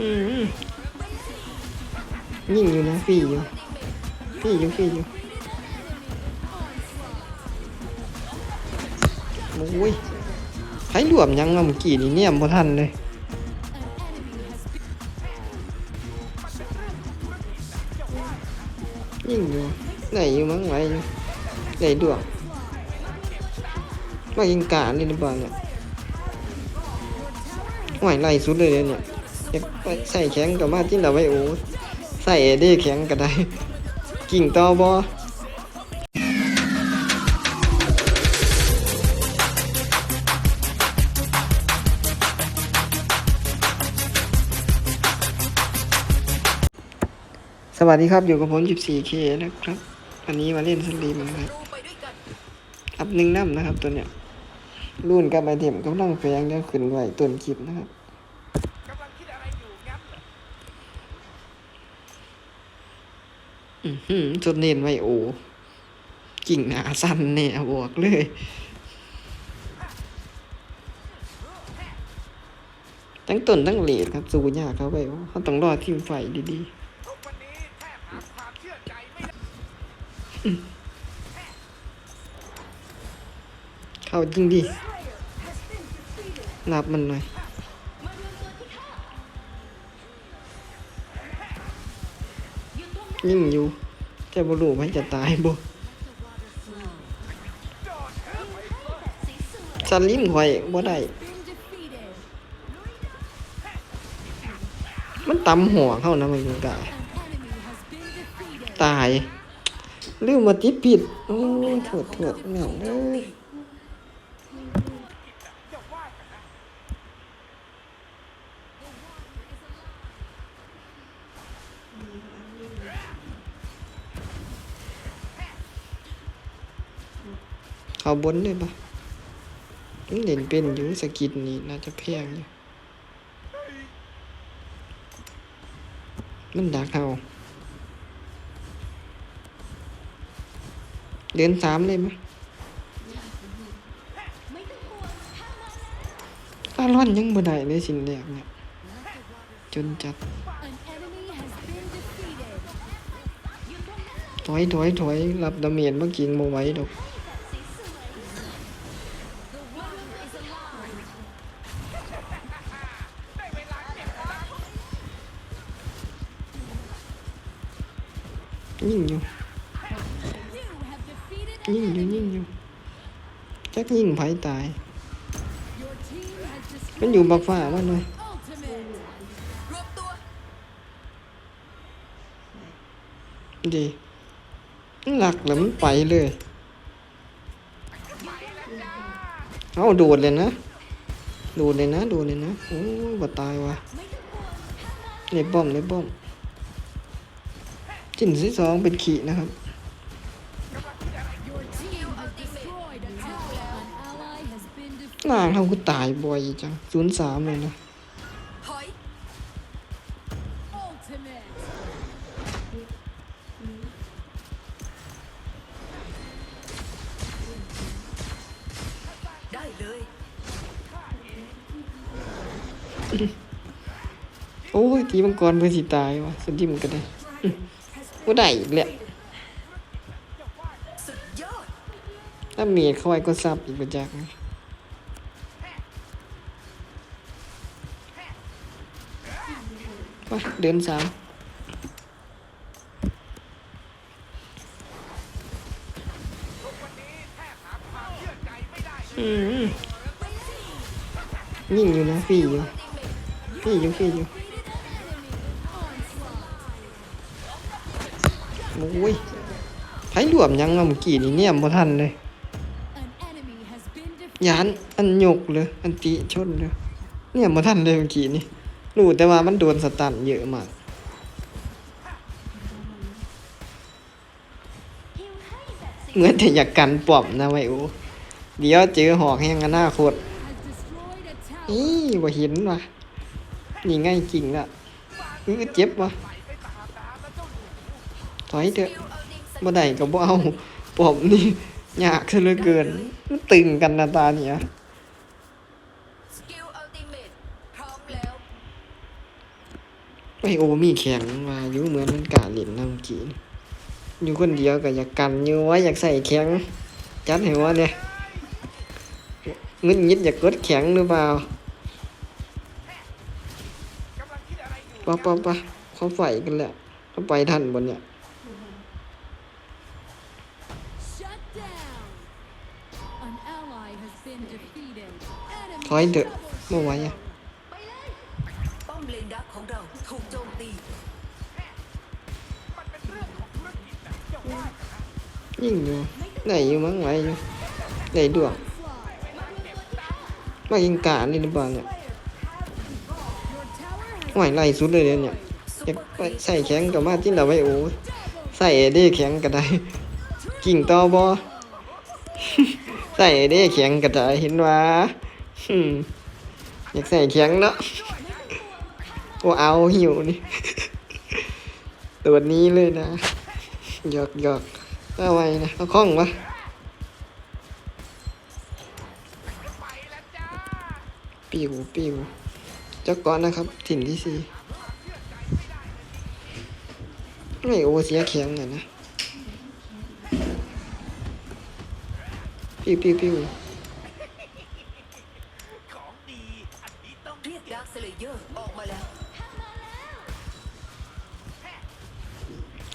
ยิงอยู่นะฟีอยู่ฟีอยู่ฟีอยู่โอ้ยใครรวมยังเอาเมื่อกี้นี่เนี่ยบ่ทันเลยยิงอยู่ไหนอยู่มั้งไหวอยู่ไหนดวงว่ายิงกานี่หรือเปล่าเนี่ยไหวไล่สุดเลยเนี่ย ใส่แข็งกับมาที่เราไว้โอ้ใส่เอเด้แข็งก็ได้ กิ่งต่อบอสวัสดีครับ อยู่กับผม 14K นะครับอันนี้มาเล่นสลีมนะครับอัพหนึ่งน้ำนะครับตัวเนี้ยรุ่นกับไอเทมกำลังแฝงแล้วขึ้นไว้ต้นคลิปนะครับ กำลังคิดอะไรอยู่งั้นเหรอ อือหือ จนเน้นไว้โอ้กิ่งหนาสั้นเนี่ยบอกเลยทั้งต้นทั้งเหลดครับสู้ยากเขาไปเขาต้องรอทีมไฟดีๆ เข้าจริงดิรับมันหน่อย ยิ่งอยู่จะบรู้ไหมจะตายบ่สลิมข่อยบ่ได้ มันตำหัวเข้านะมันกายตายลืมมาติดผิด โอ้โถดโถดแม่งเอ้ย เอาบนได้ปะมันเด่นเป็นอยู่สกินนี่น่าจะแพงอยู่มันดักเอาเดือนสามเลยไหมตาล่อนยังบ่ได้เลยสิ่งแรกเนี่ย จนจัดถอยถอยถอยรับดาเมียนเมื่อกี้มาไว้ดอก ยิงอยู่ยิงอยู่ยิงอยู่จักยิงไผตาย มันอยู่บักฟ้ามันเลยดีหลักแล้วมันไปเลย เอาโดดเลยนะ โดดเลยนะ โดดเลยนะ โอ้บ่ตายว่ะเลยป้อมเลยป้อม จิ้นที่สองเป็นขีนะครับนาทำกูตายบ่อยจังศูนย์สามเลยนะได้เลยโอ้ยทีมังกรเพื่อสิตายวะสุดที่มันก็ได้ กูได้อีกและสุดยถ้าเมียเข้าไว้ก็ซับอีกประจักษ์ไปเดินสามยิ่งอยู่นะฟรีอยู่ฟรีอยู่ฟรีอยู่ อ้ยไผรวมยังเอาเมื่อกี้นี่เนี่ยบ่ทันเลยยานอันยกเลยอันติชนเลยเนี่ยมาทันเลยเมื่อกี้นี่รู้แต่ว่ามันโดนสตันเยอะมากเหมือนแต่อยากกันปอบนะไว้โอเดี๋ยวเจอหอกแห้งอนาคตอีว่เห็นว่ะนี่ง่ายจริงละอือเจ็บว่ะ ถอยเถอะบ่ได้ก็บ่เอาปอบนี่ยากซะเหลือเกินมันตึงกันนะตาเนี่ยสกิลอัลติเมทพร้อมแล้วไอโอมีแข็งมาอยู่เหมือนมันกาเล่นน้ำกีนอยู่คนเดียวก็อยากกันอยู่ว่าอยากใส่แข็งจัดให้ว่าเนี่ยงึดยิดอยากกดแข็งหรือเปล่ากำลังคิดอะไรอยู่ปะปะปะเขาไฟกันแล้วเขาไปทันบนเนี่ย ถอยเถอะ double เมื่อไหวอะป้อมเลนดักของเราถูกโจมตียิ่งอยู่ไหนอยู่มั้งไหวอยู่ไหนดวงมายิงกานี่หรือเปล่าเนี่ย Your tower has ไหวไล่สุดเลยเนี่ยใส่แข็งกับมาจิ้นเราไว้โอ้ใส่เอเด้แข็งก็ได้กิ่งต่อบอ ใส่เอเด้แข็งก็ได้เห็นว่า อืมอยากใส่แข็งเนาะโอ้เอาหิวนี่ ตัวนี้เลยนะ หยอกหยอกเอาไว้นะเอาคล้องวะปิวปิวเจ้าก้อนนะครับ ถิ่นที่สี่ไม่โอเสียแข็งเลยนะ ปิวปิวปิว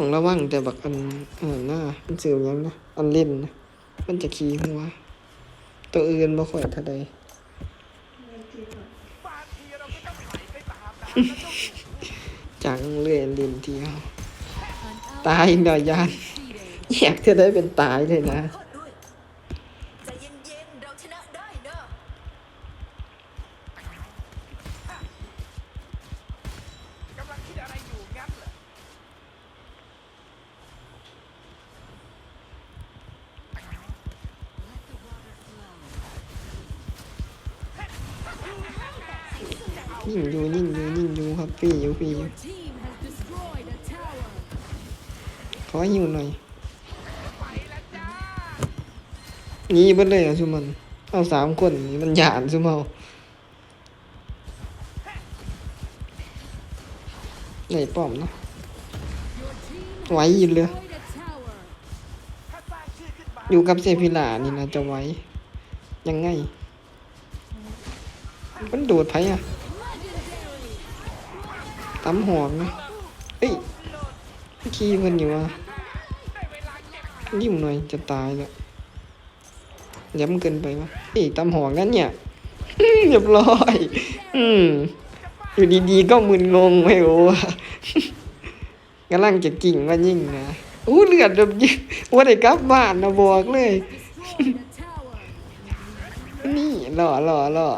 ต้องระวังแต่บักอันอันหน้ามันสื่อยังนะ อันเล่นนะมันจะขี่หัว ตัวอื่นบ่ค่อยเท่าใดบางทีเราก็ต้องไหลไปตามน้ำแล้วต้องจังเลื่อนเล่นที่เขาตายหน่อยยาน defeated. แยกจะได้เป็นตายเลยนะ ยิ่งอยู่ยิ่งอยู่ยิ่งอยู่ครับพี่อยู่พีอยู่ขอหิวหน่อยไปแล้วจ้างี้เบิดเลยอะชุมันเอาสามคนนี่มันหยานซุมเอาไหนป้อมเนาะไวอยู่เลยอยู่กับเซฟิลานี่นะจะไหวยังไงมันโดดไผอะ ตำหอกนะเอ้ยขี้เพิ่นอยู่อะยิ้มหน่อยจะตายแล้วย้ำเกินไปวะเอ้ยตำหอกนั่นเนี่ยเรียบร้อย อืม อยู่ดีๆก็มึนงงไม่โอ้กำลังจะกิ่งว่ายิ่งนะอู้เลือดแบบยิ่งว่าได้กลับบ้านนะบอกเลย นี่หล่อหล่อหล่อ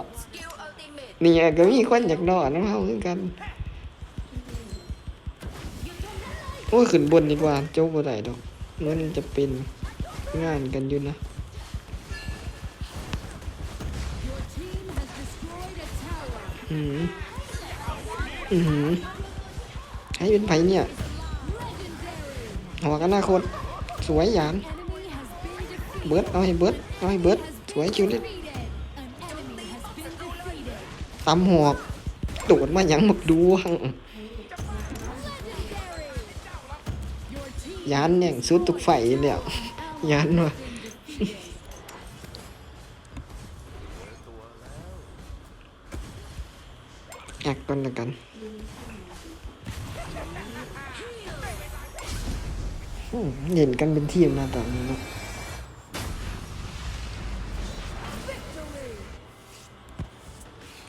เนี่ก็มีคนอยากหล่อน้ำเฮาคือกัน โอ้ยขึ้นบนดีกว่าโจ๊กบ่ได้ดอกมันจะเป็นงานกันอยู่นะอือหืออือหือให้เป็นไผเนี่ยหัวกันหน้าคนสวยหยานเบิร์ดเอาให้เบิร์ดเอาให้เบิร์ดสวยคิวเล่น Defeated. An enemy has been defeated. ตำหอกโดดมาหยังหมกดูหัง ยานเนี่ยสุดตุกไฟแล้วยานว่ะแอกกันละกันเล่นกันเป็นทีมนะตอนนี้นะ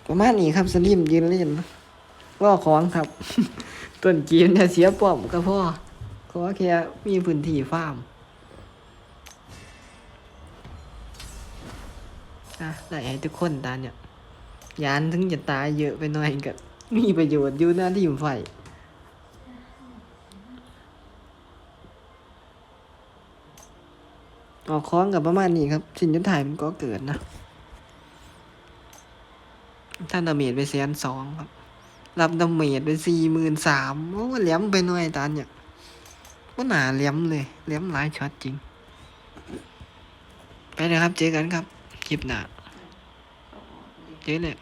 ประมาณนี้ครับสลิมยืนเล่นว่าของครับ ต้นกีนเนี่ยเสียป้อมก็พ่อ ขอแค่มีพื้นที่ฟาร์มอะได้ให้ทุกคนตาเนี่ยยานถึงจะตายเยอะไปหน่อยก็มีประโยชน์อยู่นะที่อยู่ไฟออกคล้องกับประมาณนี้ครับสินยุทธถ่ายมันก็เกิดนะ ท่านดาเมจไปแสนสองครับ รับดาเมจไปสี่หมื่นสามโอ้เหลมไปหน่อยตาเนี่ย ว่าหนาเลี้ยมเลย เลี้ยมหลายช็อตจริง ไปเลยครับ เจอกันครับ คลิปหน้าเจอเลย